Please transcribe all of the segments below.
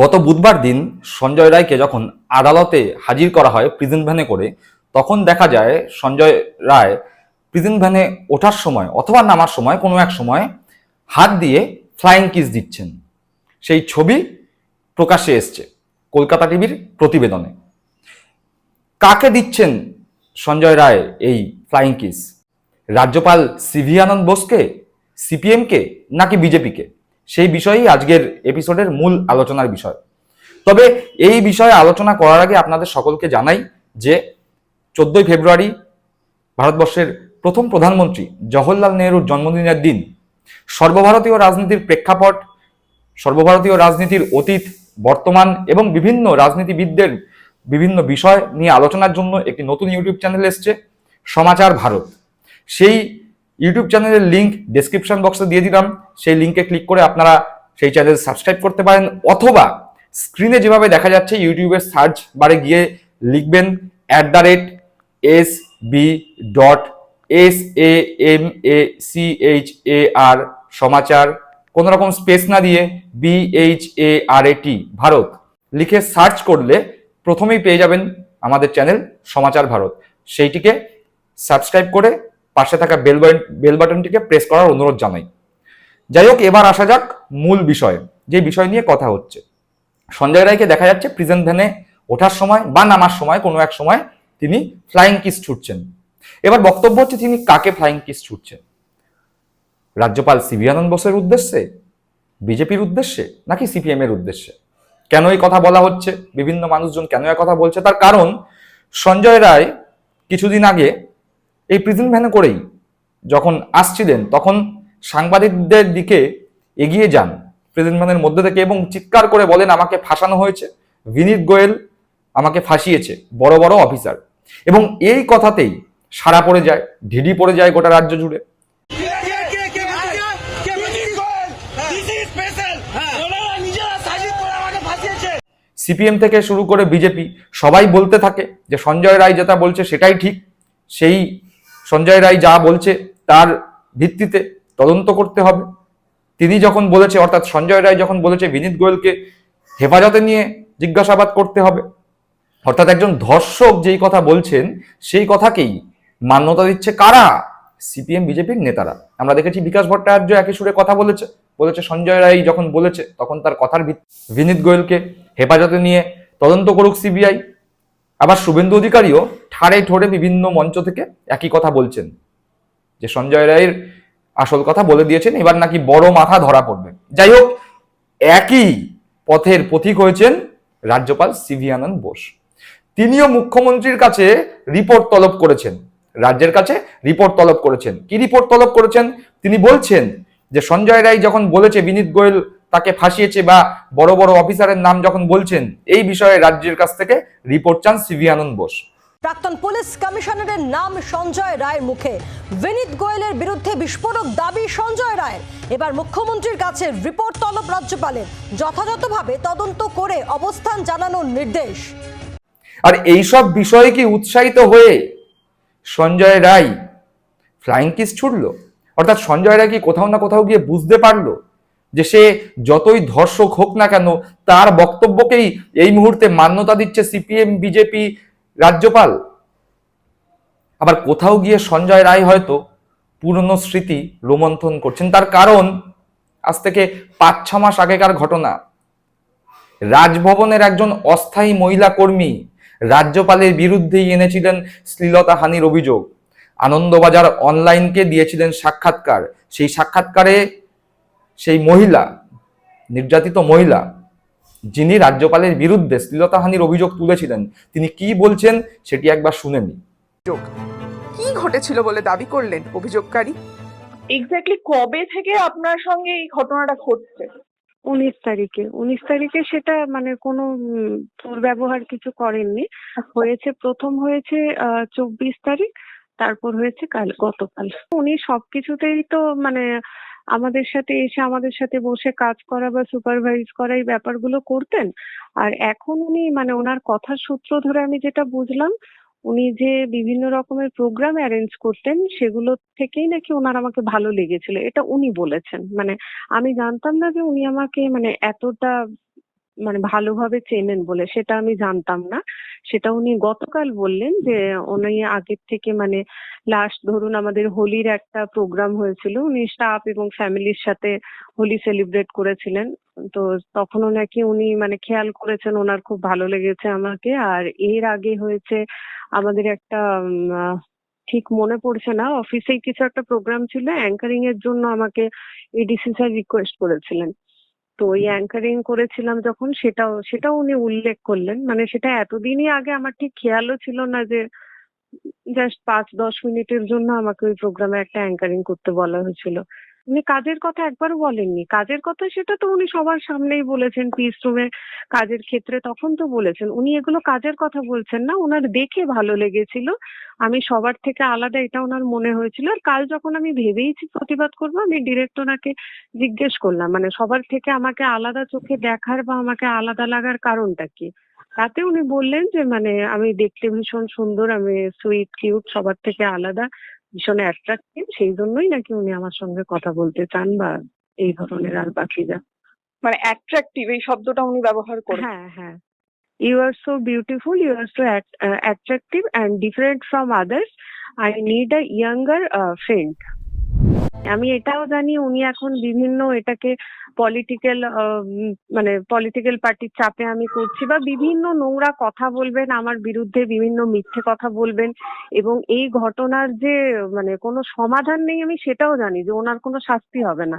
গত বুধবার দিন সঞ্জয় রায়কে যখন আদালতে হাজির করা হয় প্রিজেন্ট ভ্যানে করে, তখন দেখা যায় সঞ্জয় রায় প্রিজেন্ট ভ্যানে ওঠার সময় অথবা নামার সময় কোনো এক সময় হাত দিয়ে ফ্লাইং কিস দিচ্ছেন। সেই ছবি প্রকাশ্যে এসছে কলকাতা টিভির প্রতিবেদনে। কাকে দিচ্ছেন সঞ্জয় রায় এই ফ্লাইং কিস রাজ্যপাল সিভি আনন্দ বোসকে সিপিএমকে নাকি বিজেপিকে সেই বিষয়েই আজকের এপিসোডের মূল আলোচনার বিষয়। তবে এই বিষয়ে আলোচনা করার আগে আপনাদের সকলকে জানাই যে চোদ্দই ফেব্রুয়ারি ভারতবর্ষের প্রথম প্রধানমন্ত্রী জওহরলাল নেহরুর জন্মদিনের দিন সর্বভারতীয় রাজনীতির প্রেক্ষাপট, সর্বভারতীয় রাজনীতির অতীত, বর্তমান এবং বিভিন্ন রাজনীতিবিদদের বিভিন্ন বিষয় নিয়ে আলোচনার জন্য একটি নতুন ইউটিউব চ্যানেল এসছে, সমাচার ভারত। সেই ইউটিউব চ্যানেলের লিঙ্ক ডেসক্রিপশন বক্সে দিয়ে দিলাম। সেই লিঙ্কে ক্লিক করে আপনারা সেই চ্যানেল সাবস্ক্রাইব করতে পারেন অথবা স্ক্রিনে যেভাবে দেখা যাচ্ছে ইউটিউবের সার্চ বারে গিয়ে লিখবেন at the rate S B dot S A M A C H A R Samachar, কোনো রকম স্পেস না দিয়ে B H A R A T Bharat. লিখে সার্চ করলে প্রথমেই পেয়ে যাবেন আমাদের চ্যানেল সমাচার ভারত। সেইটিকে সাবস্ক্রাইব করে পাশে থাকা বেল বেল বাটনটিকে প্রেস করার অনুরোধ জানাই। যাই হোক, এবার আসা যাক মূল বিষয়ে, যে বিষয় নিয়ে কথা হচ্ছে। সঞ্জয় রায়কে দেখা যাচ্ছে প্রিজেন্ট ভ্যানে ওঠার সময় বা নামার সময়, কোনো এক সময় তিনি ফ্লাইং কিস ছুটছেন। এবার বক্তব্য হচ্ছে তিনি কাকে ফ্লাইং কিস ছুটছেন? রাজ্যপাল সিবি আনন্দ বোসের উদ্দেশ্যে? বিজেপির উদ্দেশ্যে? নাকি সিপিএম এর উদ্দেশ্যে? কেন এই কথা বলা হচ্ছে? বিভিন্ন মানুষজন কেন এই কথা বলছে? তার কারণ সঞ্জয় রায় কিছুদিন আগে এই প্রিজন ভ্যানে করেই যখন আসছিলেন তখন সাংবাদিকদের দিকে এগিয়ে যান প্রিজন ভ্যানের মধ্যে থেকে এবং চিৎকার করে বলেন, আমাকে ফাঁসানো হয়েছে। বিনীত গোয়েল আমাকে ফাঁসিয়েছে, বড় বড় অফিসার। এবং এই কথাতেই সারা পড়ে যায়, ঢিডি পড়ে যায় গোটা রাজ্য জুড়ে। সিপিএম থেকে শুরু করে বিজেপি সবাই বলতে থাকে যে, সঞ্জয় রায় যেটা বলছে সেটাই ঠিক। সেই সঞ্জয় রায় যা বলছে তার ভিত্তিতে তদন্ত করতে হবে। তিনি যখন বলেছে, অর্থাৎ সঞ্জয় রায় যখন বলেছে বিনীত গোয়েলকে হেফাজতে নিয়ে জিজ্ঞাসাবাদ করতে হবে, অর্থাৎ একজন ধর্ষক যেই কথা বলছেন, সেই কথাকেই মান্যতা দিচ্ছে কারা? সিপিএম, বিজেপির নেতারা। আমরা দেখেছি বিকাশ ভট্টাচার্য একই সুরে কথা বলেছে। বলেছে সঞ্জয় রায় যখন বলেছে, তখন তার কথার ভিত্তি বিনীত গোয়েলকে হেফাজতে নিয়ে তদন্ত করুক সিবিআই। আবার শুভেন্দু অধিকারীও ঠাড়ে ঠোড়ে বিভিন্ন মঞ্চ থেকে একই কথা বলছেন। যে সঞ্জয় রায়ের আসল কথা বলে দিয়েছেন, এবার নাকি বড় মাথা ধরা পড়বে। যাই হোক, একই পথের পথিক হয়েছেন রাজ্যপাল সিভি আনন্দ বোস। তিনিও মুখ্যমন্ত্রীর কাছে রিপোর্ট তলব করেছেন। রাজ্যের কাছে রিপোর্ট তলব করেছেন। কি রিপোর্ট তলব করেছেন? তিনি বলছেন যে সঞ্জয় রায় যখন বলেছে, বিনীত গোয়েল তাকে ফাঁসিয়েছে বা বড় বড় অফিসারের নাম যখন বলছেন, এই বিষয়ে রাজ্যের কাছ থেকে রিপোর্ট চান সিভি আনন্দ বোস। প্রাক্তন পুলিশ কমিশনারের নাম সঞ্জয় রায়ের মুখে। বিনীত গোয়েলের বিরুদ্ধে বিস্ফোরক দাবি সঞ্জয় রায়ের। এবার মুখ্যমন্ত্রীর কাছে রিপোর্ট তলব রাজ্যপালের। যথাযথভাবে তদন্ত করে অবস্থান জানানোর নির্দেশ। আর এইসব বিষয়ে কি উৎসাহিত হয়ে সঞ্জয় রায় ফ্লাইং কিস ছুটলো অর্থাৎ সঞ্জয় রায় কি কোথাও না কোথাও গিয়ে বুঝতে পারল যে সে যতই ধর্ষক হোক না কেন, তার বক্তব্যকেই এই মুহূর্তে মান্যতা দিচ্ছে সিপিএম, বিজেপি রাজ্যপাল। আবার কোথাও গিয়ে সঞ্জয় রায় হয়তো পুরনো স্মৃতি রোমন্থন করছেন। তার কারণ, আজ থেকে পাঁচ, ছ মাস আগেকার ঘটনা। রাজভবনের একজন অস্থায়ী মহিলা কর্মী রাজ্যপালের বিরুদ্ধেই এনেছিলেন শ্লীলতা হানির অভিযোগ। আনন্দবাজার অনলাইনকে দিয়েছিলেন সাক্ষাৎকার। সেই সাক্ষাৎকারে সেই মহিলা, নির্যাতিত মহিলা যিনি রাজ্যপালের বিরুদ্ধে শ্লীলতাহানির অভিযোগ তুলেছিলেন তিনি কি বলছেন সেটি একবার শুনে অভিযোগ। কি ঘটেছিল বলে দাবি করলেন অভিযোগকারী? এক্স্যাক্টলি কবে থেকে আপনার সঙ্গে এই ঘটনাটা ঘটছে? উনিশ তারিখে। উনিশ তারিখে সেটা মানে কোনো উম, দুর্ব্যবহার কিছু করেননি। হয়েছে প্রথম হয়েছে চব্বিশ তারিখ তারপর হয়েছে কাল গতকাল। উনি সবকিছুতেই তো মানে আমাদের সাথে এসে আমাদের সাথে বসে কাজ করা বা সুপারভাইজ করা এই ব্যাপারগুলো করতেন। আর এখন উনি মানে ওনার কথার সূত্র ধরে আমি যেটা বুঝলাম, উনি যে বিভিন্ন রকমের প্রোগ্রাম অ্যারেঞ্জ করতেন, সেগুলো থেকেই নাকি ওনার আমাকে ভালো লেগেছিল। এটা উনি বলেছেন। মানে আমি জানতাম না যে উনি আমাকে মানে এতটা মানে ভালোভাবে চেনেন বলে, সেটা আমি জানতাম না। সেটা উনি গতকাল বললেন যে, উনি আগের থেকে মানে লাস্ট ধরুন আমাদের হোলির একটা প্রোগ্রাম হয়েছিল, উনি স্টাফ এবং ফ্যামিলির সাথে হোলি সেলিব্রেট করেছিলেন। তো তখনও নাকি উনি মানে খেয়াল করেছেন, ওনার খুব ভালো লেগেছে আমাকে। আর এর আগে হয়েছে আমাদের একটা ঠিক মনে পড়ছে না অফিসেই কিছু একটা প্রোগ্রাম ছিল অ্যাঙ্কারিং এর জন্য আমাকে এডিসি স্যার রিকোয়েস্ট করেছিলেন। তো ওই অ্যাঙ্কারিং করেছিলাম যখন, সেটাও সেটাও উনি উল্লেখ করলেন। মানে সেটা এতদিনই আগে আমার ঠিক খেয়ালও ছিল না যে জাস্ট পাঁচ দশ মিনিটের জন্য আমাকে ওই প্রোগ্রামে একটা অ্যাঙ্কারিং করতে বলা হয়েছিল। উনি কাজের কথা একবারও বলেননি। কাজের কথা সেটা তো উনি সবার সামনেই বলেছেন পিস রুমে কাজের ক্ষেত্রে তখন তো বলেছেন। উনি এগুলো কাজের কথা বলছেন না ওনার দেখে ভালো লেগেছিল। আমি সবার থেকে আলাদা, এটা ওনার মনে হয়েছিল। আর কাল যখন আমি ভেবেইছি প্রতিবাদ করব, আমি ডিরেক্ট ওনাকে জিজ্ঞেস করলাম মানে সবার থেকে আমাকে আলাদা চোখে দেখার বা আমাকে আলাদা লাগার কারণটা কি? তাতে উনি বললেন যে মানে আমি দেখতে ভীষণ সুন্দর, আমি সুইট কিউট সবার থেকে আলাদা। ভীষণ অ্যাট্রাক্টিভ সেই জন্যই নাকি উনি আমার সঙ্গে কথা বলতে চান বা এই ধরনের আর বাকিরা। মানে অ্যাট্রাকটিভ এই শব্দটা উনি ব্যবহার করেন। হ্যাঁ হ্যাঁ। You are so beautiful you are so attractive and different from others I need a younger friend আমি এটাও জানি উনি এখন বিভিন্ন এটাকে পলিটিক্যাল মানে পলিটিক্যাল পার্টির চাপে আমি করছি বা বিভিন্ন নোংরা কথা বলবেন, আমার বিরুদ্ধে বিভিন্ন মিথ্যে কথা বলবেন এবং এই ঘটনার যে মানে কোনো সমাধান নেই আমি সেটাও জানি যে ওনার কোনো শাস্তি হবে না।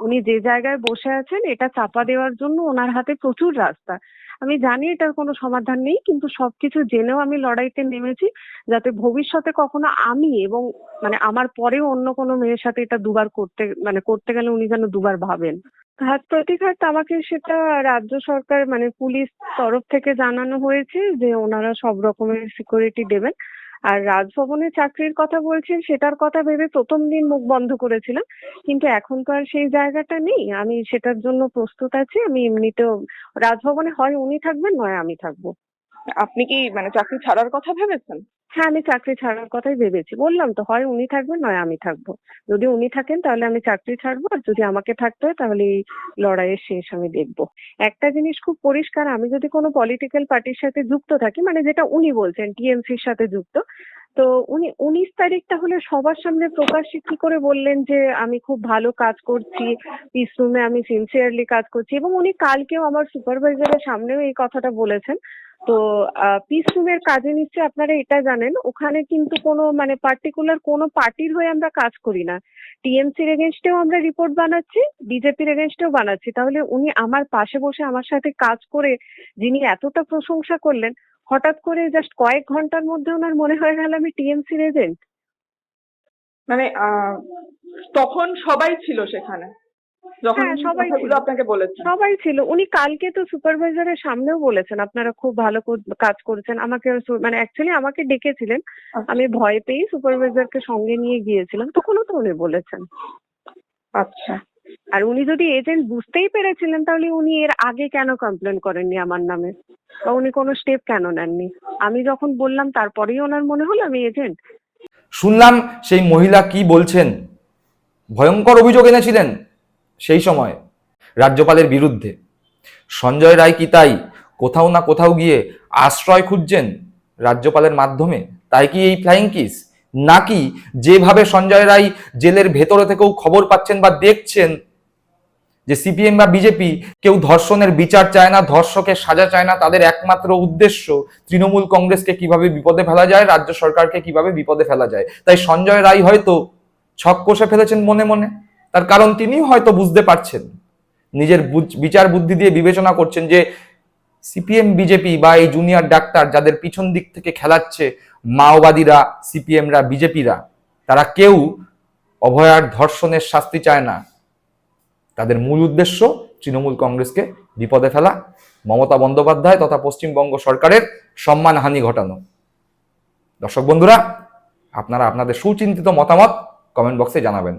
উনি যে জায়গায় বসে আছেন এটা চাপা দেওয়ার জন্য ওনার হাতে প্রচুর রাস্তা। আমি জানি এটার কোনো সমাধান নেই, কিন্তু সবকিছু জেনেও আমি লড়াইতে নেমেছি, যাতে ভবিষ্যতে কখনো আমি এবং মানে আমার পরেও অন্য কোনো মেয়ের সাথে এটা দুবার করতে মানে করতে গেলে উনি যেন দুবার ভাবেন। ঘাত প্রতিঘাত আমাকে সেটা রাজ্য সরকার মানে পুলিশ তরফ থেকে জানানো হয়েছে যে ওনারা সব রকমের সিকিউরিটি দেবেন। আর রাজভবনে চাকরির কথা বলছেন, সেটার কথা ভেবে প্রথম দিন মুখ বন্ধ করেছিলাম। কিন্তু এখন তো আর সেই জায়গাটা নেই। আমি সেটার জন্য প্রস্তুত আছি। আমি এমনিতেও রাজভবনে হয় উনি থাকবেন নয় আমি থাকব। আপনি কি মানে চাকরি ছাড়ার কথা ভেবেছেন? হ্যাঁ আমি চাকরি ছাড়ার কথাই ভেবেছি। বললাম তো, হয় উনি থাকবেন, নয় আমি থাকব। যদি উনি থাকেন, তাহলে আমি চাকরি ছাড়বো, আর যদি আমাকে থাকতে হয়, তাহলে এই লড়াইয়ের শেষ আমি দেখব। একটা জিনিস খুব পরিষ্কার, আমি যদি কোনো পলিটিক্যাল পার্টির সাথে যুক্ত থাকি মানে যেটা উনি বলছেন, টিএমসির সাথে যুক্ত, তো উনি, উনিশ তারিখ তাহলে সবার সামনে প্রকাশ্যে কি করে বললেন যে, আমি খুব ভালো কাজ করছি পিস রুমে আমি সিনসিয়ারলি কাজ করছি, এবং উনি কালকেও আমার সুপারভাইজারের সামনেও এই কথাটা বলেছেন। তো পিস রুমের কাজে নিশ্চয়ই আপনারা এটা জানেন, ওখানে কিন্তু কোনো মানে পার্টিকুলার কোনো পার্টির হয়ে আমরা কাজ করি না। টিএমসির এগেনস্টেও আমরা রিপোর্ট বানাচ্ছি বিজেপির এগেনস্টেও বানাচ্ছি। তাহলে উনি আমার পাশে বসে আমার সাথে কাজ করে, যিনি এতটা প্রশংসা করলেন, হঠাৎ করে জাস্ট কয়েক ঘণ্টার মধ্যে ওনার মনে হয়ে গেল আমি টিএমসির এজেন্ট মানে তখন সবাই ছিল সেখানে। যখন হ্যাঁ, সবাই ছিল। আপনাকে বলেছেন। সবাই ছিল। উনি কালকে তো সুপারভাইজারের সামনেও বলেছেন আপনারা খুব ভালো কাজ করেছেন। আমাকে মানে অ্যাকচুয়ালি আমাকে ডেকেছিলেন। আমি ভয় পেয়েই সুপারভাইজারকে সঙ্গে নিয়ে গিয়েছিলাম তখনও তো উনি বলেছেন। আচ্ছা। আর উনি যদি এজেন্ট বুঝতেই পেরেছিলেন তাহলে উনি এর আগে কেন কমপ্লেন করেননি আমার নামে? বা উনি কোনো স্টেপ কেন নেননি? আমি যখন বললাম তারপরেই ওনার মনে হলো আমি এজেন্ট শুনলাম সেই মহিলা কি বলছেন? ভয়ঙ্কর অভিযোগ এনেছিলেন। সেই সময় রাজ্যপালের বিরুদ্ধে সঞ্জয় রায় কি তাই কোথাও না কোথাও গিয়ে আশ্রয় খুঁজছেন রাজ্যপালের মাধ্যমে? তাই কি এই ফ্লাইং কিস নাকি যেভাবে সঞ্জয় রায় জেলের ভেতরে থেকেও খবর পাচ্ছেন বা দেখছেন যে সিপিএম বা বিজেপি কেউ ধর্ষণের বিচার চায় না ধর্ষকের সাজা চায় না, তাদের একমাত্র উদ্দেশ্য তৃণমূল কংগ্রেসকে কীভাবে বিপদে ফেলা যায়, রাজ্য সরকারকে কীভাবে বিপদে ফেলা যায়? তাই সঞ্জয় রায় হয়তো ছক কষে ফেলেছেন মনে মনে। তার কারণ তিনি হয়তো বুঝতে পারছেন। নিজের বিচার বুদ্ধি দিয়ে বিবেচনা করছেন যে সিপিএম, বিজেপি বা এই জুনিয়র ডাক্তার যাদের পিছন দিক থেকে খেলাচ্ছে মাওবাদীরা, সিপিএমরা, বিজেপিরা, তারা কেউ অভয়ার ধর্ষণের শাস্তি চায় না। তাদের মূল উদ্দেশ্য তৃণমূল কংগ্রেসকে বিপদে ফেলা, মমতা বন্দ্যোপাধ্যায় তথা পশ্চিমবঙ্গ সরকারের সম্মানহানি ঘটানো। দর্শক বন্ধুরা, আপনারা আপনাদের সুচিন্তিত মতামত কমেন্ট বক্সে জানাবেন।